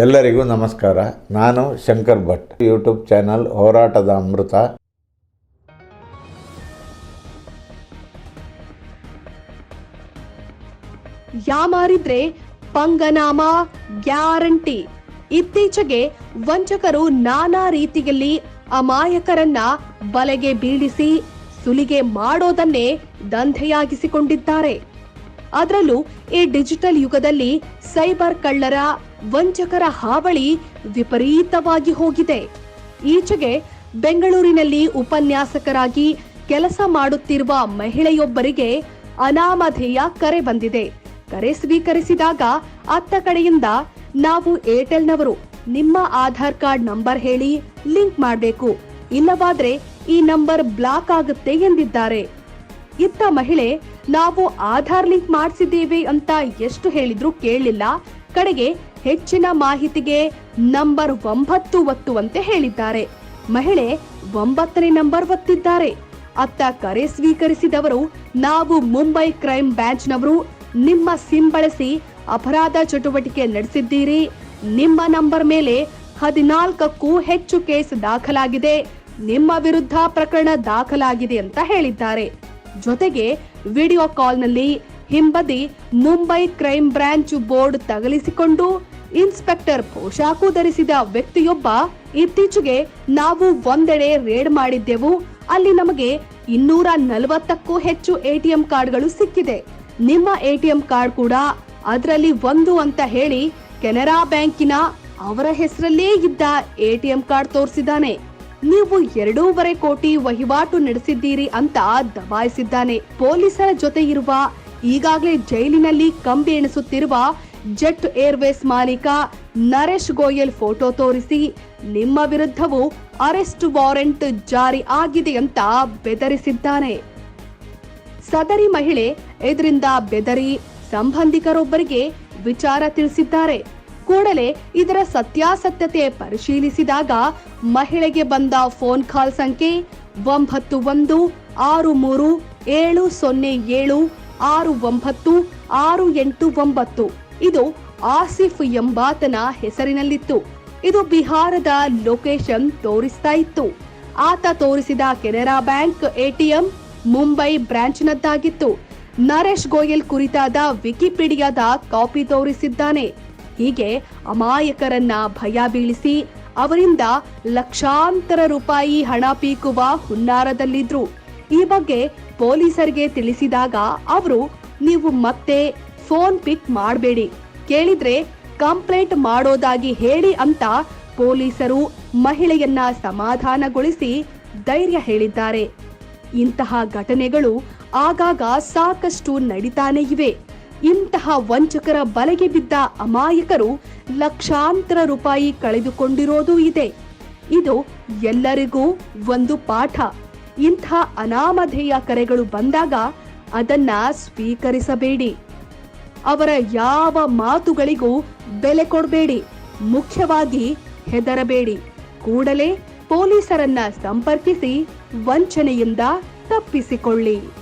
ಎಲ್ಲರಿಗೂ ನಮಸ್ಕಾರ. ನಾನು ಶಂಕರ್ ಭಟ್. ಯೂಟ್ಯೂಬ್ ಚಾನಲ್ ಹೋರಾಟದ ಅಮೃತ. ಯಾಮಾರಿದ್ರೆ ಪಂಗನಾಮ ಗ್ಯಾರಂಟಿ. ಇತ್ತೀಚೆಗೆ ವಂಚಕರು ನಾನಾ ರೀತಿಯಲ್ಲಿ ಅಮಾಯಕರನ್ನ ಬಲೆಗೆ ಬೀಳಿಸಿ ಸುಲಿಗೆ ಮಾಡೋದನ್ನೇ ದಂಧೆಯಾಗಿಸಿಕೊಂಡಿದ್ದಾರೆ. ಅದರಲ್ಲೂ ಈ ಡಿಜಿಟಲ್ ಯುಗದಲ್ಲಿ ಸೈಬರ್ ಕಳ್ಳರ ವಂಚಕರ ಹಾವಳಿ ವಿಪರೀತವಾಗಿ ಹೋಗಿದೆ. ಈಚೆಗೆ ಬೆಂಗಳೂರಿನಲ್ಲಿ ಉಪನ್ಯಾಸಕರಾಗಿ ಕೆಲಸ ಮಾಡುತ್ತಿರುವ ಮಹಿಳೆಯೊಬ್ಬರಿಗೆ ಅನಾಮಧೇಯ ಕರೆ ಬಂದಿದೆ. ಕರೆ ಸ್ವೀಕರಿಸಿದಾಗ ಅತ್ತ ಕಡೆಯಿಂದ ನಾವು ಏರ್ಟೆಲ್ನವರು, ನಿಮ್ಮ ಆಧಾರ್ ಕಾರ್ಡ್ ನಂಬರ್ ಹೇಳಿ ಲಿಂಕ್ ಮಾಡಬೇಕು. ಇಲ್ಲವಾದ್ರೆ ಈ ನಂಬರ್ ಬ್ಲಾಕ್ ಆಗುತ್ತೆ ಎಂದಿದ್ದಾರೆ. ಇತ್ತ ಮಹಿಳೆ ನಾವು ಆಧಾರ್ ಲಿಂಕ್ ಮಾಡಿಸಿದ್ದೇವೆ ಅಂತ ಎಷ್ಟು ಹೇಳಿದ್ರು ಕೇಳಲಿಲ್ಲ ಕಡೆಗೆ ಹೆಚ್ಚಿನ ಮಾಹಿತಿಗೆ ನಂಬರ್ ಒಂಬತ್ತು ಒತ್ತುವಂತೆ ಹೇಳಿದ್ದಾರೆ. ಮಹಿಳೆ ಒಂಬತ್ತನೇ ನಂಬರ್ ಒತ್ತಿದ್ದಾರೆ. ಅತ್ತ ಕರೆ ಸ್ವೀಕರಿಸಿದವರು ನಾವು ಮುಂಬೈ ಕ್ರೈಮ್ ಬ್ಯಾಂಚ್ನವರು. ನಿಮ್ಮ ಸಿಮ್ ಬಳಸಿ ಅಪರಾಧ ಚಟುವಟಿಕೆ ನಡೆಸಿದ್ದೀರಿ. ನಿಮ್ಮ ನಂಬರ್ ಮೇಲೆ ಹದಿನಾಲ್ಕಕ್ಕೂ ಹೆಚ್ಚು ಕೇಸ್ ದಾಖಲಾಗಿದೆ. ನಿಮ್ಮ ವಿರುದ್ಧ ಪ್ರಕರಣ ದಾಖಲಾಗಿದೆ ಅಂತ ಹೇಳಿದ್ದಾರೆ. ಜೊತೆಗೆ ವಿಡಿಯೋ ಕಾಲ್ನಲ್ಲಿ ಹಿಂಬದಿ ಮುಂಬೈ ಕ್ರೈಂ ಬ್ರಾಂಚ್ ಬೋರ್ಡ್ ತಗಲಿಸಿಕೊಂಡು ಇನ್ಸ್ಪೆಕ್ಟರ್ ಪೋಷಾಕು ಧರಿಸಿದ ವ್ಯಕ್ತಿಯೊಬ್ಬ ಇತ್ತೀಚೆಗೆ ನಾವು ಒಂದೆಡೆ ರೇಡ್ ಮಾಡಿದ್ದೆವು. ಅಲ್ಲಿ ನಮಗೆ ಇನ್ನೂರ ನಲವತ್ತಕ್ಕೂ ಹೆಚ್ಚು ಎಟಿಎಂ ಕಾರ್ಡ್ಗಳು ಸಿಕ್ಕಿದೆ. ನಿಮ್ಮ ಎಟಿಎಂ ಕಾರ್ಡ್ ಕೂಡ ಅದರಲ್ಲಿ ಒಂದು ಅಂತ ಹೇಳಿ ಕೆನರಾ ಬ್ಯಾಂಕಿನ ಅವರ ಹೆಸರಲ್ಲೇ ಇದ್ದ ಎಟಿಎಂ ಕಾರ್ಡ್ ತೋರಿಸಿದ್ದಾನೆ. ನೀವು ಎರಡೂವರೆ ಕೋಟಿ ವಹಿವಾಟು ನಡೆಸಿದ್ದೀರಿ ಅಂತ ದಬಾಯಿಸಿದ್ದಾನೆ. ಪೊಲೀಸರ ಜೊತೆ ಇರುವ ಈಗಾಗಲೇ ಜೈಲಿನಲ್ಲಿ ಕಂಬಿ ಎಣಿಸುತ್ತಿರುವ ಜೆಟ್ ಏರ್ವೇಸ್ ಮಾಲೀಕ ನರೇಶ್ ಗೋಯಲ್ ಫೋಟೋ ತೋರಿಸಿ, ನಿಮ್ಮ ವಿರುದ್ಧವೂ ಅರೆಸ್ಟ್ ವಾರೆಂಟ್ ಜಾರಿ ಆಗಿದೆ ಅಂತ ಬೆದರಿಸಿದ್ದಾನೆ. ಸದರಿ ಮಹಿಳೆ ಇದರಿಂದ ಬೆದರಿ, ಸಂಬಂಧಿಕರೊಬ್ಬರಿಗೆ ವಿಚಾರ ತಿಳಿಸಿದ್ದಾರೆ. ಕೂಡಲೇ ಇದರ ಸತ್ಯಾಸತ್ಯತೆ ಪರಿಶೀಲಿಸಿದಾಗ ಮಹಿಳೆಗೆ ಬಂದ ಫೋನ್ ಕಾಲ್ ಸಂಖ್ಯೆ ಒಂಬತ್ತು ಒಂದು, ಆರು ಮೂರು, ಏಳು ಸೊನ್ನೆ, ಏಳು, ಆರು ಒಂಬತ್ತು, ಆರು ಎಂಟು ಒಂಬತ್ತು. ಇದು ಆಸಿಫ್ ಎಂಬಾತನ ಹೆಸರಿನಲ್ಲಿತ್ತು. ಇದು ಬಿಹಾರದ ಲೊಕೇಶನ್ ತೋರಿಸ್ತಾ ಇತ್ತು. ಆತ ತೋರಿಸಿದ ಕೆನರಾ ಬ್ಯಾಂಕ್ ಎಟಿಎಂ ಮುಂಬೈ ಬ್ರಾಂಚ್ನದ್ದಾಗಿತ್ತು. ನರೇಶ್ ಗೋಯಲ್ ಕುರಿತಾದ ವಿಕಿಪೀಡಿಯಾದ ಕಾಪಿ ತೋರಿಸಿದ್ದಾನೆ. ಹೀಗೆ ಅಮಾಯಕರನ್ನ ಭಯ ಬೀಳಿಸಿ ಅವರಿಂದ ಲಕ್ಷಾಂತರ ರೂಪಾಯಿ ಹಣ ಪೀಕುವ ಹುನ್ನಾರದಲ್ಲಿದ್ರು. ಈ ಬಗ್ಗೆ ಪೊಲೀಸರಿಗೆ ತಿಳಿಸಿದಾಗ ಅವರು, ನೀವು ಮತ್ತೆ ಫೋನ್ ಪಿಕ್ ಮಾಡಬೇಡಿ. ಕೇಳಿದ್ರೆ ಕಂಪ್ಲೇಂಟ್ ಮಾಡೋದಾಗಿ ಹೇಳಿ ಅಂತ ಪೊಲೀಸರು ಮಹಿಳೆಯನ್ನ ಸಮಾಧಾನಗೊಳಿಸಿ ಧೈರ್ಯ ಹೇಳಿದ್ದಾರೆ. ಇಂತಹ ಘಟನೆಗಳು ಆಗಾಗ ಸಾಕಷ್ಟು ನಡೀತಾನೇ ಇವೆ. ಇಂತಹ ವಂಚಕರ ಬಲೆಗೆ ಬಿದ್ದ ಅಮಾಯಕರು ಲಕ್ಷಾಂತರ ರೂಪಾಯಿ ಕಳೆದುಕೊಂಡಿರೋದು ಇದೆ. ಇದು ಎಲ್ಲರಿಗೂ ಒಂದು ಪಾಠ. ಇಂಥ ಅನಾಮಧೇಯ ಕರೆಗಳು ಬಂದಾಗ ಅದನ್ನ ಸ್ವೀಕರಿಸಬೇಡಿ. ಅವರ ಯಾವ ಮಾತುಗಳಿಗೂ ಬೆಲೆ ಕೊಡಬೇಡಿ. ಮುಖ್ಯವಾಗಿ ಹೆದರಬೇಡಿ. ಕೂಡಲೇ ಪೊಲೀಸರನ್ನ ಸಂಪರ್ಕಿಸಿ ವಂಚನೆಯಿಂದ ತಪ್ಪಿಸಿಕೊಳ್ಳಿ.